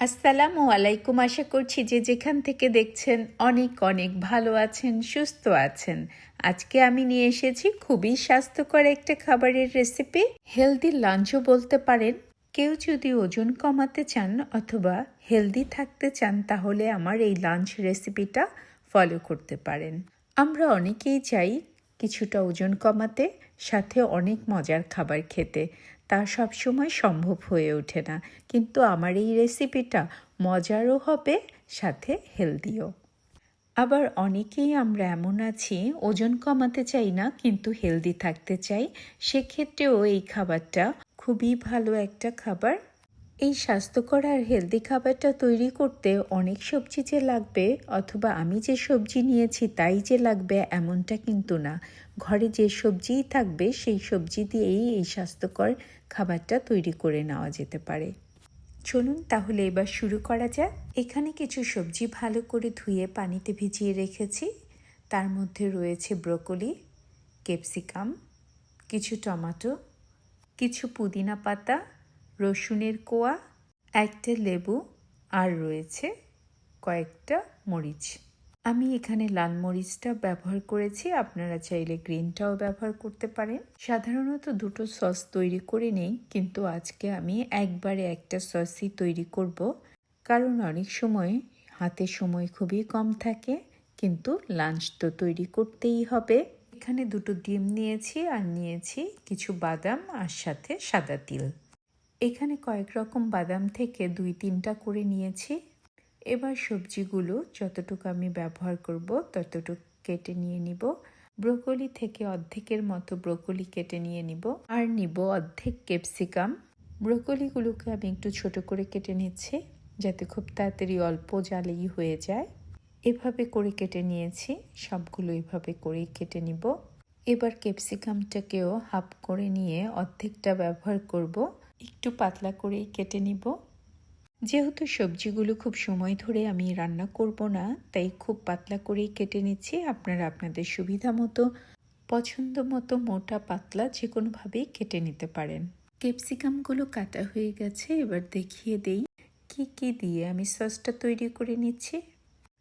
আসসালামু আলাইকুম। আশা করছি যে যেখান থেকে দেখছেন অনেক অনেক ভালো আছেন, সুস্থ আছেন। আজকে আমি নিয়ে এসেছি খুবই স্বাস্থ্যকর একটা খাবারের রেসিপি হেলদি লাঞ্চও বলতে পারেন। কেউ যদি ওজন কমাতে চান অথবা হেলদি থাকতে চান, তাহলে আমার এই লাঞ্চ রেসিপিটা ফলো করতে পারেন। আমরা অনেকেই চাই কিছুটা ওজন কমাতে, সাথে অনেক মজার খাবার খেতে। তা সবসময় সম্ভব হয়ে ওঠে না। কিন্তু আমার এই রেসিপিটা মজারও হবে, সাথে হেলদিও আবার অনেকেই আমরা এমন আছি, ওজন কমাতে চাই না, কিন্তু হেলদি থাকতে চাই। সেক্ষেত্রেও এই খাবারটা খুবই ভালো একটা খাবার এই স্বাস্থ্যকর আর হেলদি খাবারটা তৈরি করতে অনেক সবজি যে লাগবে অথবা আমি যে সবজি নিয়েছি তাই যে লাগবে এমনটা কিন্তু না। ঘরে যে সবজিই থাকবে সেই সবজি দিয়েই এই স্বাস্থ্যকর খাবারটা তৈরি করে নেওয়া যেতে পারে। চলুন তাহলে এবার শুরু করা যাক। এখানে কিছু সবজি ভালো করে ধুয়ে পানিতে ভিজিয়ে রেখেছি। তার মধ্যে রয়েছে ব্রোকলি, ক্যাপসিকাম, কিছু টমেটো, কিছু পুদিনা পাতা রসুনের কোয়া, একটা লেবু, আর রয়েছে কয়েকটা মরিচ। আমি এখানে লাল মরিচটা ব্যবহার করেছি, আপনারা চাইলে গ্রিনটাও ব্যবহার করতে পারেন। সাধারণত দুটো সস তৈরি করে নেই, কিন্তু আজকে আমি একবারে একটা সসই তৈরি করব। কারণ অনেক সময় হাতে সময় খুবই কম থাকে, কিন্তু লাঞ্চ তো তৈরি করতেই হবে। এখানে দুটো ডিম নিয়েছি, আর নিয়েছি কিছু বাদাম আর সাথে সাদা তিল। এখানে কয়েক রকম বাদাম থেকে দুই তিনটা করে নিয়েছি। এবার সবজিগুলো যতটুকু আমি ব্যবহার করব ততটুকু কেটে নিয়ে নিব। ব্রোকলি থেকে অর্ধেকের মতো ব্রোকলি কেটে নিয়ে নিব আর নিব অর্ধেক ক্যাপসিকাম। ব্রোকলিগুলোকে আমি একটু ছোট করে কেটে নিচ্ছি যাতে খুব তাড়াতাড়ি অল্প জালেই হয়ে যায়। এভাবে করে কেটে নিয়েছি, সবগুলো এভাবে করেই কেটে নিব। এবার ক্যাপসিকামটাকেও হাফ করে নিয়ে অর্ধেকটা ব্যবহার করব। একটু পাতলা করেই কেটে নিব। যেহেতু সবজিগুলো খুব সময় ধরে আমি রান্না করব না, তাই খুব পাতলা করেই কেটে নিচ্ছি। আপনারা আপনাদের সুবিধা মতো, পছন্দ মতো মোটা পাতলা যে কোনোভাবেই কেটে নিতে পারেন। ক্যাপসিকামগুলো কাটা হয়ে গেছে, এবার দেখিয়ে দেই কি কি দিয়ে আমি সসটা তৈরি করে নিচ্ছি।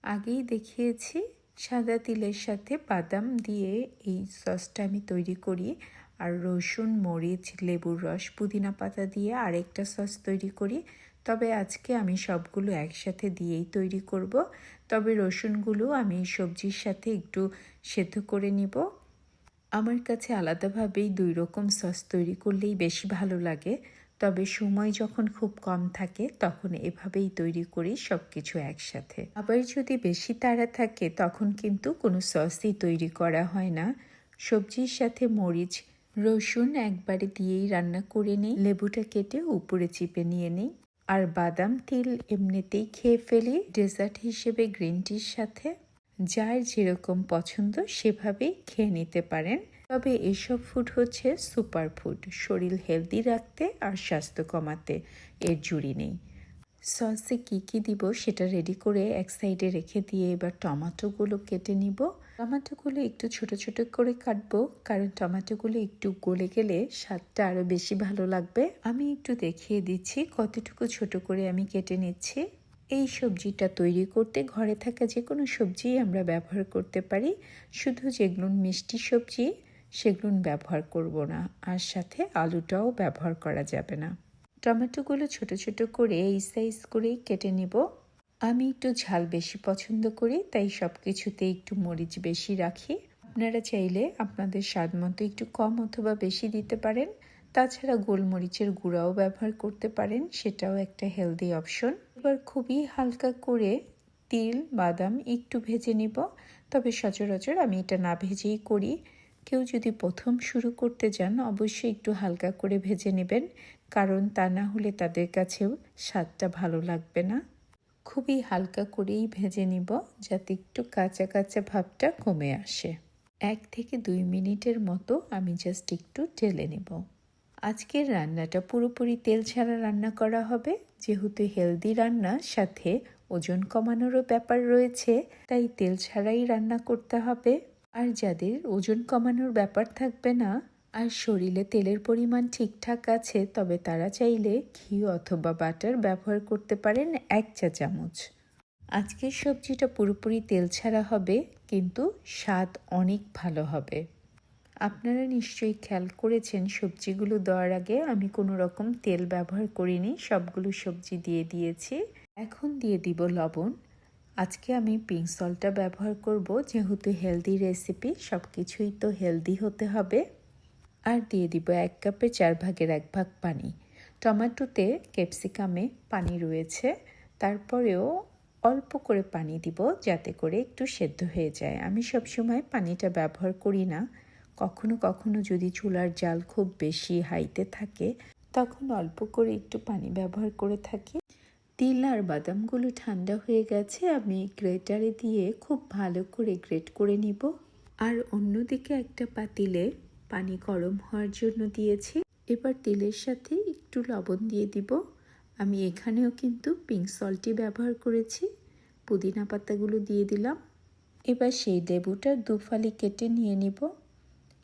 আগেই দেখিয়েছি, সাদা তিলের সাথে বাদাম দিয়ে এই সসটা আমি তৈরি করি। আর রসুন, মরিচ, লেবুর রস, পুদিনা পাতা দিয়ে আরেকটা সস তৈরি করি। তবে আজকে আমি সবগুলো একসাথে দিয়েই তৈরি করব। তবে রসুনগুলো আমি সবজির সাথে একটু সেদ্ধ করে নিব। আমার কাছে আলাদাভাবেই দুই রকম সস তৈরি করলেই বেশি ভালো লাগে। তবে সময় যখন খুব কম থাকে, তখন এভাবেই তৈরি করি সব কিছু একসাথে। আবার যদি বেশি তাড়া থাকে, তখন কিন্তু কোনো সসই তৈরি করা হয় না। সবজির সাথে মরিচ রসুন একবারে দিয়েই রান্না করে নিই। লেবুটা কেটে উপরে চিপে নিয়ে নিই। আর বাদাম তিল এমনিতেই খেয়ে ফেলি। ডেজার্ট হিসেবে গ্রিন টির সাথে যার যেরকম পছন্দ সেভাবেই খেয়ে নিতে পারেন। তবে এসব ফুড হচ্ছে সুপার ফুড শরীর হেলদি রাখতে আর স্বাস্থ্য কমাতে। এর জুড়ি নেই। সসে কী কী দিব সেটা রেডি করে এক সাইডে রেখে দিয়ে এবার টমেটোগুলো কেটে নিব। টমেটোগুলো একটু ছোট ছোট করে কাটবো, কারণ টমেটোগুলো একটু গলে গেলে স্বাদটা আরও বেশি ভালো লাগবে। আমি একটু দেখিয়ে দিচ্ছি কতটুকু ছোট করে আমি কেটে নিচ্ছি। এই সবজিটা তৈরি করতে ঘরে থাকা যে কোনো সবজি আমরা ব্যবহার করতে পারি। শুধু যেগুলো মিষ্টি সবজি সেগুলো ব্যবহার করব না, আর সাথে আলুটাও ব্যবহার করা যাবে না। টমেটোগুলো ছোট ছোট করে এই সাইজ করেই কেটে নিব। আমি একটু ঝাল বেশি পছন্দ করি, তাই সব কিছুতে একটু মরিচ বেশি রাখি। আপনারা চাইলে আপনাদের স্বাদ মতো একটু কম অথবা বেশি দিতে পারেন। তাছাড়া গোলমরিচের গুঁড়াও ব্যবহার করতে পারেন, সেটাও একটা হেলদি অপশন এবার খুবই হালকা করে তিল, বাদাম একটু ভেজে নিব। তবে সচরাচর আমি এটা না ভেজেই করি। কেউ যদি প্রথম শুরু করতে যান অবশ্যই একটু হালকা করে ভেজে নেবেন, কারণ তা না হলে তাদের কাছেও স্বাদটা ভালো লাগবে না। খুবই হালকা করেই ভেজে নিব যাতে একটু কাঁচা কাঁচা ভাবটা কমে আসে। এক থেকে দুই মিনিটের মতো আমি জাস্ট একটু ঢেলে নেব। আজকের রান্নাটা পুরোপুরি তেল ছাড়া রান্না করা হবে। যেহেতু হেলদি রান্নার সাথে ওজন কমানোরও ব্যাপার রয়েছে, তাই তেল ছাড়াই রান্না করতে হবে। আর যাদের ওজন কমানোর ব্যাপার থাকবে না আর শরীরে তেলের পরিমাণ ঠিকঠাক আছে, তবে তারা চাইলে ঘি অথবা বাটার ব্যবহার করতে পারেন এক চা চামচ। আজকের সবজিটা পুরোপুরি তেল ছাড়া হবে, কিন্তু স্বাদ অনেক ভালো হবে। আপনারা নিশ্চয়ই খেয়াল করেছেন, সবজিগুলো দেওয়ার আগে আমি কোনো রকম তেল ব্যবহার করিনি, সবগুলো সবজি দিয়ে দিয়েছি। এখন দিয়ে দিব লবণ। আজকে আমি পিঙ্ক সল্টটা ব্যবহার করব, যেহেতু হেলদি রেসিপি সব কিছুই তো হেলদি হতে হবে। আর দিয়ে দিব এক কাপে চার ভাগের এক ভাগ পানি। টমেটোতে ক্যাপসিকামে পানি রয়েছে, তারপরেও অল্প করে পানি দিব যাতে করে একটু সেদ্ধ হয়ে যায়। আমি সবসময় পানিটা ব্যবহার করি না। কখনো কখনো যদি চুলার জাল খুব বেশি হাইতে থাকে, তখন অল্প করে একটু পানি ব্যবহার করে থাকি। তিল আর বাদামগুলো ঠান্ডা হয়ে গেছে, আমি গ্রেটারে দিয়ে খুব ভালো করে গ্রেট করে নিব। আর অন্যদিকে একটা পাতিলে পানি গরম হওয়ার জন্য দিয়েছি। এবার তেলের সাথে একটু লবণ দিয়ে দিব। আমি এখানেও কিন্তু পিঙ্ক সল্টই ব্যবহার করেছি। পুদিনা পাতাগুলো দিয়ে দিলাম। এবার সেই লেবুটা দুফালি কেটে নিয়ে নিব।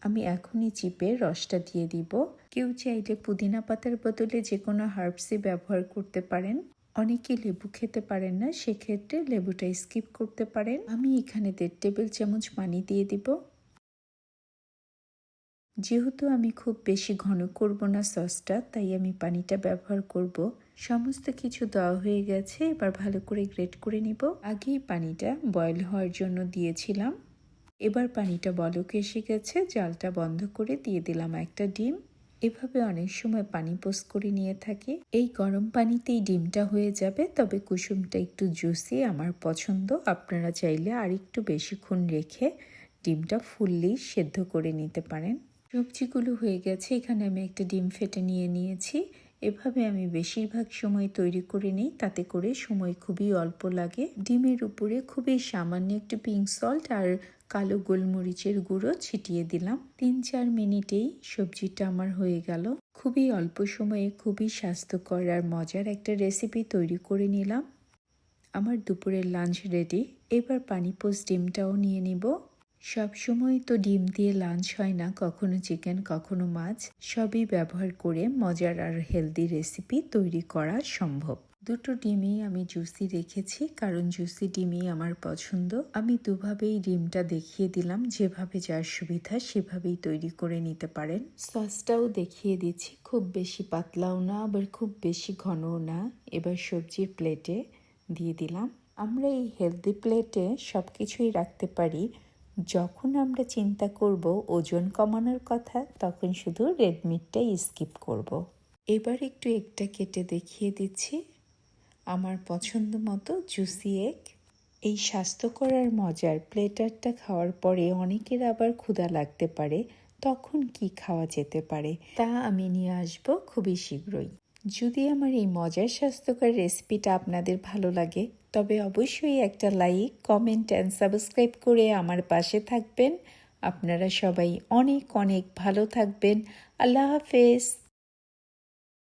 আমি এখনই চিপে রসটা দিয়ে দিব। কেউ চাইলে পুদিনা পাতার বদলে যে কোনো হার্বসই ব্যবহার করতে পারেন। অনেকে লেবু খেতে পারেন না, সেক্ষেত্রে লেবুটা স্কিপ করতে পারেন। আমি এখানে দেড় টেবিল চামচ পানি দিয়ে দিব। যেহেতু আমি খুব বেশি ঘন করব না সসটা, তাই আমি পানিটা ব্যবহার করব। সমস্ত কিছু দেওয়া হয়ে গেছে, এবার ভালো করে গ্রেট করে নিব। আগেই পানিটা বয়েল হওয়ার জন্য দিয়েছিলাম। এবার পানিটা বলক এসে গেছে, জালটা বন্ধ করে দিয়ে দিলাম একটা ডিম। এভাবে অনেক সময় পানি পোস্ট করে নিয়ে থাকি। এই গরম পানিতেই ডিমটা হয়ে যাবে, তবে কুসুমটা একটু জুসি, আমার পছন্দ। আপনারা চাইলে আর একটু বেশিক্ষণ রেখে ডিমটা ফুললি সেদ্ধ করে নিতে পারেন। সবজিগুলো হয়ে গেছে, এখানে আমি একটা ডিম ফেটে নিয়ে নিয়েছি। এভাবে আমি বেশিরভাগ সময় তৈরি করে নিই, তাতে করে সময় খুবই অল্প লাগে। ডিমের উপরে খুবই সামান্য একটু পিঙ্ক সল্ট আর কালো গোলমরিচের গুঁড়ো ছিটিয়ে দিলাম। তিন চার মিনিটেই সবজিটা আমার হয়ে গেল। খুবই অল্প সময়ে খুবই স্বাস্থ্যকর আর মজার একটা রেসিপি তৈরি করে নিলাম। আমার দুপুরের লাঞ্চ রেডি এবার পানি পোস্ট ডিমটাও নিয়ে নিব। সব সময় তো ডিম দিয়ে লাঞ্চ হয় না, কখনো চিকেন, কখনো মাছ, সবই ব্যবহার করে মজার আর হেলদি রেসিপি তৈরি করা সম্ভব। দুটো ডিমই আমি জুসি রেখেছি, কারণ জুসি ডিমই আমার পছন্দ। আমি দুভাবেই ডিমটা দেখিয়ে দিলাম, যেভাবে যার সুবিধা সেভাবেই তৈরি করে নিতে পারেন। সসটাও দেখিয়ে দিচ্ছি, খুব বেশি পাতলাও না, আবার খুব বেশি ঘনও না। এবার সবজির প্লেটে দিয়ে দিলাম। আমরা এই হেলদি প্লেটে সব কিছুই রাখতে পারি। যখন আমরা চিন্তা করব ওজন কমানোর কথা, তখন শুধু রেড মিটটাই স্কিপ করব। এবার একটু একটা কেটে দেখিয়ে দিচ্ছি। আমার পছন্দ মতো জুসি এগ। এই স্বাস্থ্যকর আর মজার প্লেটারটা খাওয়ার পরে অনেকের আবার ক্ষুধা লাগতে পারে। তখন কি খাওয়া যেতে পারে, তা আমি নিয়ে আসব খুবই শীঘ্রই। যদি আমার এই মজার স্বাস্থ্যকর রেসিপিটা আপনাদের ভালো লাগে, তবে অবশ্যই একটা লাইক কমেন্ট অ্যান্ড সাবস্ক্রাইব করে আমার পাশে থাকবেন। আপনারা সবাই অনেক অনেক ভালো থাকবেন। আল্লাহ হাফেজ।